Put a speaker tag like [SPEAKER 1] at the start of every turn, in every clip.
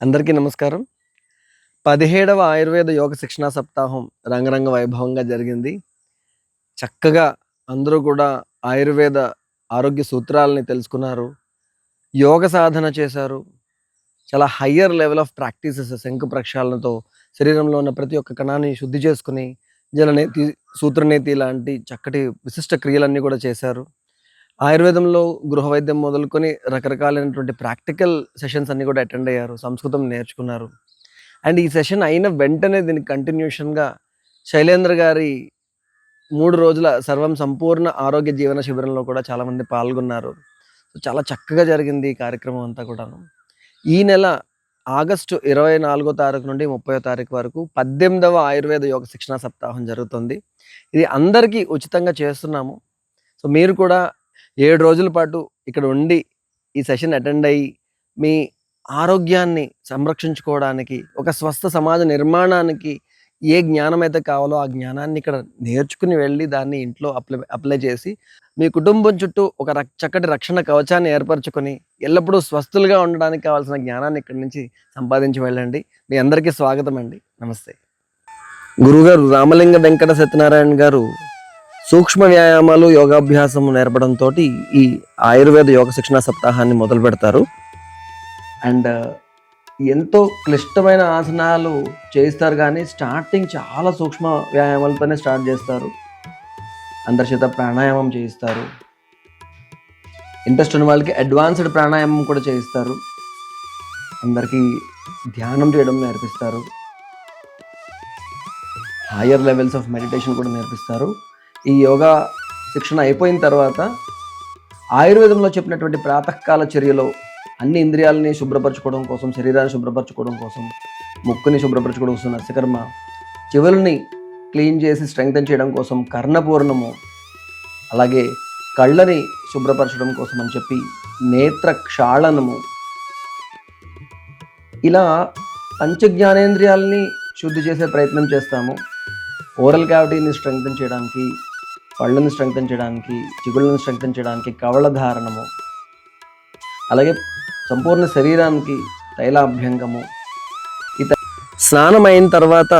[SPEAKER 1] అందరికీ నమస్కారం. పదిహేడవ ఆయుర్వేద యోగ శిక్షణా సప్తాహం రంగరంగ వైభవంగా జరిగింది. చక్కగా అందరూ కూడా ఆయుర్వేద ఆరోగ్య సూత్రాలని తెలుసుకున్నారు. యోగ సాధన చేశారు. చాలా హయ్యర్ లెవెల్ ఆఫ్ ప్రాక్టీసెస్ శంకు ప్రక్షాళనతో శరీరంలో ఉన్న ప్రతి ఒక్క కణాన్ని శుద్ధి చేసుకుని జలనేతి సూత్రనేతి లాంటి చక్కటి విశిష్ట క్రియలన్నీ కూడా చేశారు. ఆయుర్వేదంలో గృహ వైద్యం మొదలుకొని రకరకాలైనటువంటి ప్రాక్టికల్ సెషన్స్ అన్నీ కూడా అటెండ్ అయ్యారు సంస్కృతం నేర్చుకున్నారు. అండ్ ఈ సెషన్ అయిన వెంటనే దీనికి కంటిన్యూషన్గా శైలేంద్ర గారి మూడు రోజుల సర్వం సంపూర్ణ ఆరోగ్య జీవన శిబిరంలో కూడా చాలామంది పాల్గొన్నారు. సో చాలా చక్కగా జరిగింది ఈ కార్యక్రమం అంతా కూడాను. ఈ నెల ఆగస్టు ఇరవై నాలుగో తారీఖు నుండి ముప్పై తారీఖు వరకు పద్దెనిమిదవ ఆయుర్వేద యోగ శిక్షణ సప్తాహం జరుగుతుంది. ఇది అందరికీ ఉచితంగా చేస్తున్నాము. సో మీరు కూడా ఏడు రోజుల పాటు ఇక్కడ ఉండి ఈ సెషన్ అటెండ్ అయ్యి మీ ఆరోగ్యాన్ని సంరక్షించుకోవడానికి ఒక స్వస్థ సమాజ నిర్మాణానికి ఏ జ్ఞానం అయితే కావాలో ఆ జ్ఞానాన్ని ఇక్కడ నేర్చుకుని వెళ్ళి దాన్ని ఇంట్లో అప్లై అప్లై చేసి మీ కుటుంబం చుట్టూ ఒక రక్- చక్కటి రక్షణ కవచాన్ని ఏర్పరచుకొని ఎల్లప్పుడూ స్వస్థులుగా ఉండడానికి కావాల్సిన జ్ఞానాన్ని ఇక్కడి నుంచి సంపాదించి వెళ్ళండి. మీ అందరికీ స్వాగతం అండి. నమస్తే. గురుగారు రామలింగ వెంకట సత్యనారాయణ గారు సూక్ష్మ వ్యాయామాలు యోగాభ్యాసం నేర్పడంతో ఈ ఆయుర్వేద యోగ శిక్షణ సప్తాహాన్ని మొదలు పెడతారు. అండ్ ఎంతో క్లిష్టమైన ఆసనాలు చేయిస్తారు కానీ స్టార్టింగ్ చాలా సూక్ష్మ వ్యాయామాలతోనే స్టార్ట్ చేస్తారు. అందరి చేత ప్రాణాయామం చేయిస్తారు. ఇంట్రెస్ట్ ఉన్న వాళ్ళకి అడ్వాన్స్డ్ ప్రాణాయామం కూడా చేయిస్తారు. అందరికీ ధ్యానం చేయడం నేర్పిస్తారు. హయ్యర్ లెవెల్స్ ఆఫ్ మెడిటేషన్ కూడా నేర్పిస్తారు. ఈ యోగా శిక్షణ అయిపోయిన తర్వాత ఆయుర్వేదంలో చెప్పినటువంటి ప్రాతకాల చర్యలో అన్ని ఇంద్రియాలని శుభ్రపరచుకోవడం కోసం శరీరాన్ని శుభ్రపరచుకోవడం కోసం ముక్కుని శుభ్రపరచుకోవడం కోసం నస్యకర్మ చెవులని క్లీన్ చేసి స్ట్రెంగ్తన్ చేయడం కోసం కర్ణపూర్ణము అలాగే కళ్ళని శుభ్రపరచడం కోసం అని చెప్పి నేత్ర క్షాళనము ఇలా పంచజ్ఞానేంద్రియాలని శుద్ధి చేసే ప్రయత్నం చేస్తాము. ఓరల్ క్యావిటీని స్ట్రెంగ్తన్ చేయడానికి పళ్ళను స్ట్రెంగ్తన్ చేయడానికి చిగుళ్ళను స్ట్రెంగ్తన్ చేయడానికి కవళ ధారణము అలాగే సంపూర్ణ శరీరానికి తైలాభ్యంగము. ఇత స్నానం అయిన తర్వాత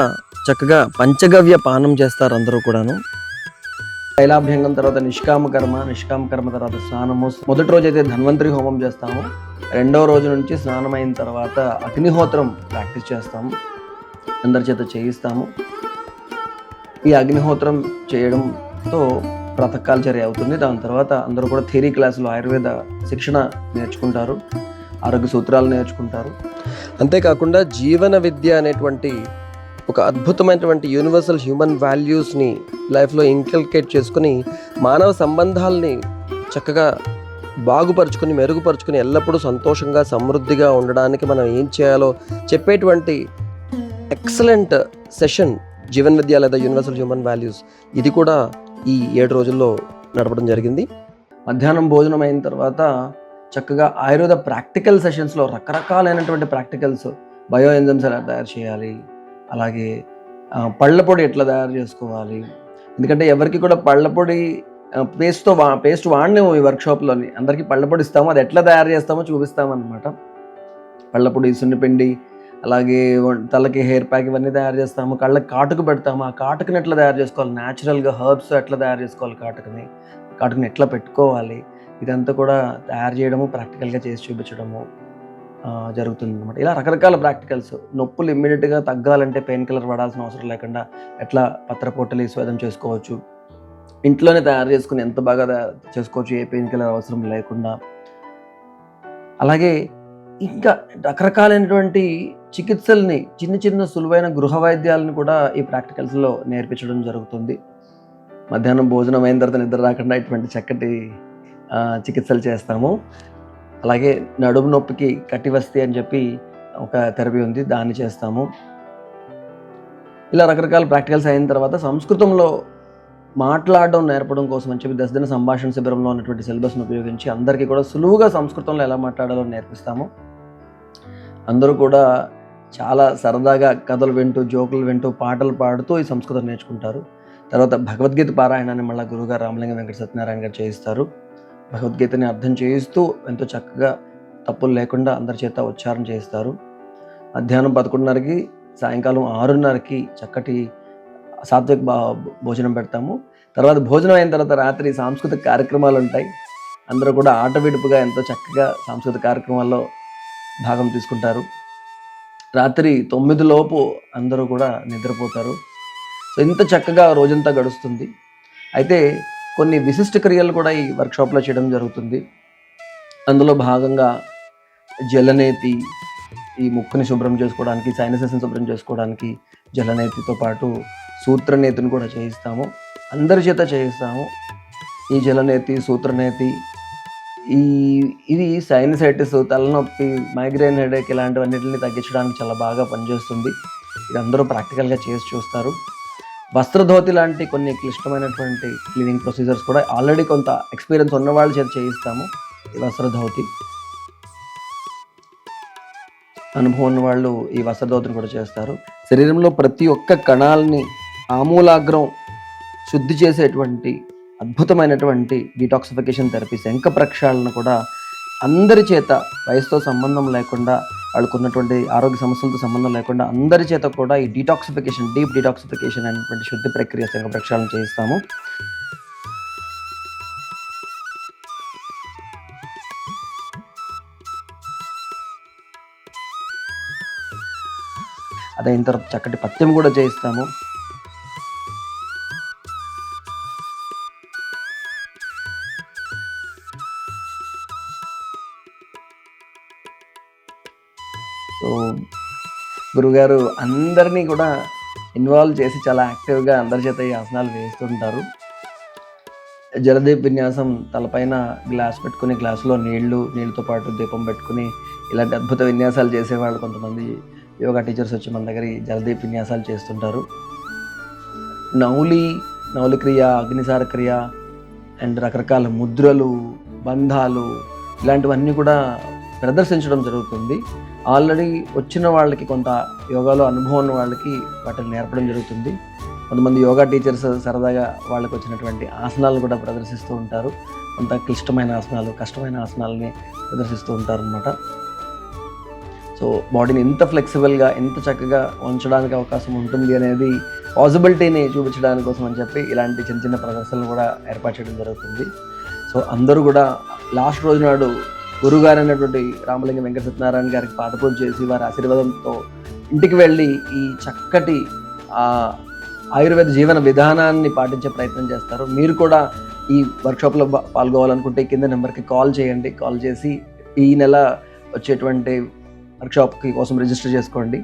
[SPEAKER 1] చక్కగా పంచగవ్య పానం చేస్తారు అందరూ కూడాను. తైలాభ్యంగం తర్వాత నిష్కామ కర్మ నిష్కామ కర్మ తర్వాత స్నానము. మొదటి రోజు అయితే ధన్వంతరి హోమం చేస్తాము. రెండవ రోజు నుంచి స్నానం అయిన తర్వాత అగ్నిహోత్రం ప్రాక్టీస్ చేస్తాము. అందరి చేత చేయిస్తాము. ఈ అగ్నిహోత్రం చేయడం తో చర్య అవుతుంది. దాని తర్వాత అందరూ కూడా థియరీ క్లాసులో ఆయుర్వేద శిక్షణ నేర్చుకుంటారు. ఆరోగ్య సూత్రాలు నేర్చుకుంటారు. అంతేకాకుండా జీవన విద్య అనేటువంటి ఒక అద్భుతమైనటువంటి యూనివర్సల్ హ్యూమన్ వాల్యూస్ని లైఫ్లో ఇంకల్కేట్ చేసుకుని మానవ సంబంధాలని చక్కగా బాగుపరుచుకుని మెరుగుపరుచుకుని ఎల్లప్పుడూ సంతోషంగా సమృద్ధిగా ఉండడానికి మనం ఏం చేయాలో చెప్పేటువంటి ఎక్సలెంట్ సెషన్ జీవన్ విద్య లేదా యూనివర్సల్ హ్యూమన్ వాల్యూస్. ఇది కూడా ఈ ఏడు రోజుల్లో నడపడం జరిగింది. మధ్యాహ్నం భోజనం అయిన తర్వాత చక్కగా ఆయుర్వేద ప్రాక్టికల్ సెషన్స్లో రకరకాలైనటువంటి ప్రాక్టికల్స్ బయో ఎంజమ్స్ ఎలా తయారు చేయాలి అలాగే పళ్ళ పొడి ఎట్లా తయారు చేసుకోవాలి ఎందుకంటే ఎవరికి కూడా పళ్ళ పొడి పేస్ట్తో వా పేస్ట్ వాడినాము ఈ వర్క్షాప్లోని. అందరికీ పళ్ళ పొడి ఇస్తాము అది ఎట్లా తయారు చేస్తామో చూపిస్తామన్నమాట. పళ్ళ పొడి సున్నిపిండి అలాగే తలకి హెయిర్ ప్యాక్ ఇవన్నీ తయారు చేస్తాము కళ్ళకి కాటుకు పెడతాము. ఆ కాటుకుని ఎట్లా తయారు చేసుకోవాలి? న్యాచురల్గా హర్బ్స్ ఎట్లా తయారు చేసుకోవాలి కాటుకుని? కాటుకుని ఎట్లా పెట్టుకోవాలి? ఇదంతా కూడా తయారు చేయడము ప్రాక్టికల్గా చేసి చూపించడము జరుగుతుంది అనమాట ఇలా రకరకాల ప్రాక్టికల్స్. నొప్పులు ఇమ్మీడియట్గా తగ్గాలంటే పెయిన్ కిల్లర్ పడాల్సిన అవసరం లేకుండా ఎట్లా పత్రపొట్టలు స్వేదం చేసుకోవచ్చు? ఇంట్లోనే తయారు చేసుకుని ఎంత బాగా చేసుకోవచ్చు? ఏ పెయిన్ కిల్లర్ అవసరం లేకుండా. అలాగే ఇంకా రకరకాలైనటువంటి చికిత్సల్ని చిన్న చిన్న సులువైన గృహ వైద్యాలను కూడా ఈ ప్రాక్టికల్స్లో నేర్పించడం జరుగుతుంది. మధ్యాహ్నం భోజనం అయిన తర్వాత నిద్ర రాకుండా ఇటువంటి చక్కటి చికిత్సలు చేస్తాము. అలాగే నడుము నొప్పికి కటివస్తి అని చెప్పి ఒక థెరపీ ఉంది దాన్ని చేస్తాము. ఇలా రకరకాల ప్రాక్టికల్స్ అయిన తర్వాత సంస్కృతంలో మాట్లాడడం నేర్పడం కోసం అని చెప్పి దశదిన సంభాషణ శిబిరంలో ఉన్నటువంటి సిలబస్ను ఉపయోగించి అందరికీ కూడా సులువుగా సంస్కృతంలో ఎలా మాట్లాడాలో నేర్పిస్తాము. అందరూ కూడా చాలా సరదాగా కథలు వింటూ జోకులు వింటూ పాటలు పాడుతూ ఈ సంస్కృతం నేర్చుకుంటారు. తర్వాత భగవద్గీత పారాయణాన్ని మళ్ళీ గురుగారు రామలింగ వెంకట సత్యనారాయణ గారు చేయిస్తారు. భగవద్గీతని అర్థం చేయిస్తూ ఎంతో చక్కగా తప్పులు లేకుండా అందరి చేత ఉచ్చారణ చేస్తారు మధ్యాహ్నం పదకొండున్నరకి సాయంకాలం ఆరున్నరకి చక్కటి సాత్విక భా- భోజనం పెడతాము. తర్వాత భోజనం అయిన తర్వాత రాత్రి సాంస్కృతిక కార్యక్రమాలు ఉంటాయి. అందరూ కూడా ఆటవిడుపుగా ఎంతో చక్కగా సాంస్కృతిక కార్యక్రమాల్లో భాగం తీసుకుంటారు. రాత్రి తొమ్మిది లోపు అందరూ కూడా నిద్రపోతారు. సో ఇంత చక్కగా రోజంతా గడుస్తుంది. అయితే కొన్ని విశిష్ట క్రియలు కూడా ఈ వర్క్షాప్లో చేయడం జరుగుతుంది. అందులో భాగంగా జలనేతి ఈ ముక్కుని శుభ్రం చేసుకోవడానికి సైనసెస్ని శుభ్రం చేసుకోవడానికి జలనేతితో పాటు సూత్రనేతిని కూడా చేయిస్తాము. అందరి చేత చేయిస్తాము. ఈ జలనేతి సూత్రనేతి ఈ ఇది సైనసైటిస్ తలనొప్పి మైగ్రేన్ హెడేక్ ఇలాంటివన్నిటిని తగ్గించడానికి చాలా బాగా పనిచేస్తుంది. ఇది అందరూ ప్రాక్టికల్గా చేసి చూస్తారు. వస్త్రధోతి లాంటి కొన్ని క్లిష్టమైనటువంటి క్లీనింగ్ ప్రొసీజర్స్ కూడా ఆల్రెడీ కొంత ఎక్స్పీరియన్స్ ఉన్న వాళ్ళ చేత చేయిస్తాము. ఈ వస్త్రధోతి. అనుభవం ఉన్న వాళ్ళు ఈ వస్త్రధోతిని కూడా చేస్తారు. శరీరంలో ప్రతి ఒక్క కణాలని ఆమూలాగ్రం శుద్ధి చేసేటువంటి అద్భుతమైనటువంటి డీటాక్సిఫికేషన్ థెరపీ శంఖ ప్రక్షాళన కూడా అందరి చేత వయసుతో సంబంధం లేకుండా వాళ్ళకున్నటువంటి ఆరోగ్య సమస్యలతో సంబంధం లేకుండా అందరి చేత కూడా ఈ డీటాక్సిఫికేషన్ డీప్ డీటాక్సిఫికేషన్ అనేటువంటి శుద్ధి ప్రక్రియ శంఖ ప్రక్షాళన చేయిస్తాము. అదైన తర్వాత చక్కటి పత్యం కూడా చేయిస్తాము. గురుగారు అందరినీ కూడా ఇన్వాల్వ్ చేసి చాలా యాక్టివ్గా అందరి చేత ఈ ఆసనాలు వేస్తుంటారు. జలదీప్ విన్యాసం తలపైన గ్లాస్ పెట్టుకుని గ్లాసులో నీళ్ళు నీళ్ళతో పాటు దీపం పెట్టుకుని ఇలాంటి అద్భుత విన్యాసాలు చేసేవాళ్ళు కొంతమంది యోగా టీచర్స్ వచ్చి మన దగ్గర జలదీప్ విన్యాసాలు చేస్తుంటారు. నౌలి నౌలి క్రియ అగ్నిసార క్రియ అండ్ రకరకాల ముద్రలు బంధాలు ఇలాంటివన్నీ కూడా ప్రదర్శించడం జరుగుతుంది. ఆల్రెడీ వచ్చిన వాళ్ళకి కొంత యోగాలో అనుభవం ఉన్న వాళ్ళకి వాటిని నేర్పడం జరుగుతుంది. కొంతమంది యోగా టీచర్స్ సరదాగా వాళ్ళకి వచ్చినటువంటి ఆసనాలను కూడా ప్రదర్శిస్తూ ఉంటారు. కొంత క్లిష్టమైన ఆసనాలు కష్టమైన ఆసనాలని ప్రదర్శిస్తూ ఉంటారు అనమాట సో బాడీని ఎంత ఫ్లెక్సిబుల్గా ఎంత చక్కగా ఉంచడానికి అవకాశం ఉంటుంది అనేది పాసిబిలిటీని చూపించడానికి కోసం అని చెప్పి ఇలాంటి చిన్న చిన్న ప్రదర్శనలు కూడా ఏర్పాటు చేయడం జరుగుతుంది. సో అందరూ కూడా లాస్ట్ రోజు నాడు గురుగారు అనేటువంటి రామలింగ వెంకట సత్యనారాయణ గారికి పాదపూజ చేసి వారి ఆశీర్వాదంతో ఇంటికి వెళ్ళి ఈ చక్కటి ఆయుర్వేద జీవన విధానాన్ని పాటించే ప్రయత్నం చేస్తారు. మీరు కూడా ఈ వర్క్షాప్లో పాల్గొవాలనుకుంటే కింద నెంబర్కి కాల్ చేయండి. కాల్ చేసి ఈ నెల వచ్చేటువంటి వర్క్షాప్కి కోసం రిజిస్టర్ చేసుకోండి.